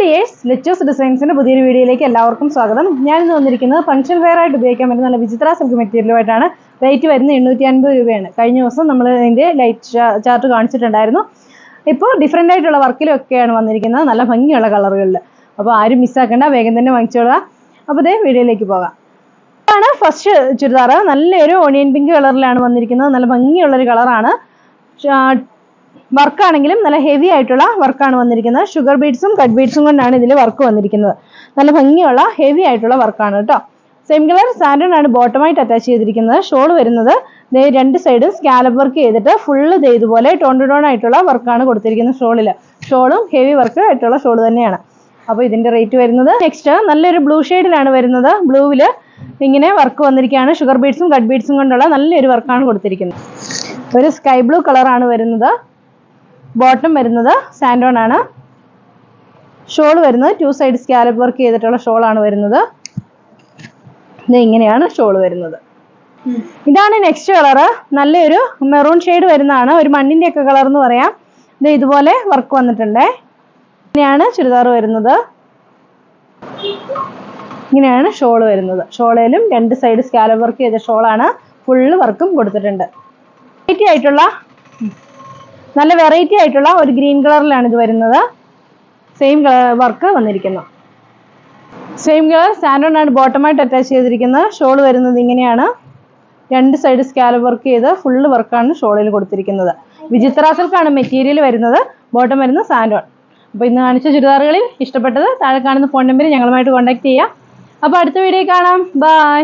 Dears ലെറ്റോസ് ഡിസൈൻസിന്റെ പുതിയൊരു വീഡിയോയിലേക്ക് എല്ലാവർക്കും സ്വാഗതം. ഞാൻ ഇന്ന് വന്നിരിക്കുന്നത് ഫംഗ്ഷൻ വെയർ ആയിട്ട് ഉപയോഗിക്കാൻ പറ്റുന്ന നല്ല വിചിത്ര സിൽക്ക് മെറ്റീരിയലുമായിട്ടാണ് റേറ്റ് വരുന്നത് എണ്ണൂറ്റി അൻപത് രൂപയാണ്. കഴിഞ്ഞ ദിവസം നമ്മൾ ഇതിന്റെ ലൈറ്റ് ചാർട്ട് കാണിച്ചിട്ടുണ്ടായിരുന്നു. ഇപ്പോൾ ഡിഫറെന്റ് ആയിട്ടുള്ള വർക്കിലൊക്കെയാണ് വന്നിരിക്കുന്നത്. നല്ല ഭംഗിയുള്ള കളറുകളിൽ അപ്പോൾ ആരും മിസ്സാക്കണ്ട വേഗം തന്നെ വാങ്ങിച്ചോളുക. അപ്പോൾ ഇതേ വീഡിയോയിലേക്ക് പോകാം. ഇതാണ് ഫസ്റ്റ് ചുരിദാർ നല്ലൊരു ഓണിയൻ പിങ്ക് കളറിലാണ് വന്നിരിക്കുന്നത്. നല്ല ഭംഗിയുള്ളൊരു കളറാണ് വർക്കാണെങ്കിലും നല്ല ഹെവി ആയിട്ടുള്ള വർക്കാണ് വന്നിരിക്കുന്നത്. ഷുഗർ ബീഡ്സും കട്ട് ബീഡ്സും കൊണ്ടാണ് ഇതിൽ വർക്ക് വന്നിരിക്കുന്നത്. നല്ല ഭംഗിയുള്ള ഹെവി ആയിട്ടുള്ള വർക്കാണ് കേട്ടോ. സെയിം കളർ സാൻഡൺ ആണ് ബോട്ടമായിട്ട് അറ്റാച്ച് ചെയ്തിരിക്കുന്നത്. ഷോൾ വരുന്നത് രണ്ട് സൈഡും സ്കാലപ്പ് വർക്ക് ചെയ്തിട്ട് ഫുള്ള് ഇതുപോലെ ടോൺ ടു ടോൺ ആയിട്ടുള്ള വർക്കാണ് കൊടുത്തിരിക്കുന്നത് ഷോളിൽ ഷോളും ഹെവി വർക്ക് ആയിട്ടുള്ള ഷോൾ തന്നെയാണ്. അപ്പോൾ ഇതിന്റെ റേറ്റ് വരുന്നത് നെക്സ്റ്റ് നല്ലൊരു ബ്ലൂ ഷെയ്ഡിലാണ് വരുന്നത്. ബ്ലൂവിൽ ഇങ്ങനെ വർക്ക് വന്നിരിക്കുകയാണ്. ഷുഗർ ബീഡ്സും കട്ട് ബീഡ്സും കൊണ്ടുള്ള നല്ലൊരു വർക്കാണ് കൊടുത്തിരിക്കുന്നത്. ഒരു സ്കൈ ബ്ലൂ കളറാണ് വരുന്നത്. ബോട്ടം വരുന്നത് സാൻഡോൺ ആണ്. ഷോൾ വരുന്നത് ടു സൈഡ് സ്കാലപ്പ് വർക്ക് ചെയ്തിട്ടുള്ള ഷോൾ ആണ് വരുന്നത്. ഇങ്ങനെയാണ് ഷോൾ വരുന്നത്. ഇതാണ് നെക്സ്റ്റ് കളറ് നല്ലൊരു മെറൂൺ ഷെയ്ഡ് വരുന്നതാണ്. ഒരു മണ്ണിന്റെ ഒക്കെ കളർ എന്ന് പറയാം. ഇത് ഇതുപോലെ വർക്ക് വന്നിട്ടുണ്ട്. ഇങ്ങനെയാണ് ചുരിദാർ വരുന്നത്. ഇങ്ങനെയാണ് ഷോൾ വരുന്നത്. ഷോളയിലും രണ്ട് സൈഡ് സ്കാലപ്പ് വർക്ക് ചെയ്ത ഷോളാണ്. ഫുള്ള് വർക്കും കൊടുത്തിട്ടുണ്ട്. വെറൈറ്റി ആയിട്ടുള്ള നല്ല വെറൈറ്റി ആയിട്ടുള്ള ഒരു ഗ്രീൻ കളറിലാണ് ഇത് വരുന്നത്. സെയിം വർക്ക് വന്നിരിക്കുന്നു. സെയിം കളർ സാൻഡോൺ ആണ് ബോട്ടമായിട്ട് അറ്റാച്ച് ചെയ്തിരിക്കുന്നത്. ഷോൾ വരുന്നത് ഇങ്ങനെയാണ്. രണ്ട് സൈഡ് സ്കാല വർക്ക് ചെയ്ത് ഫുള്ള് വർക്കാണ് ഷോളിൽ കൊടുത്തിരിക്കുന്നത്. വിചിത്ര സിൽക്കാണ് മെറ്റീരിയൽ വരുന്നത്. ബോട്ടം വരുന്നത് സാൻഡോൺ അപ്പോൾ ഇന്ന് കാണിച്ച ചുരിദാറുകളിൽ ഇഷ്ടപ്പെട്ടത് താഴെ കാണുന്ന ഫോൺ നമ്പറിൽ ഞങ്ങളുമായിട്ട് കോൺടാക്ട് ചെയ്യാം. അപ്പോൾ അടുത്ത വീഡിയോ കാണാം. ബൈ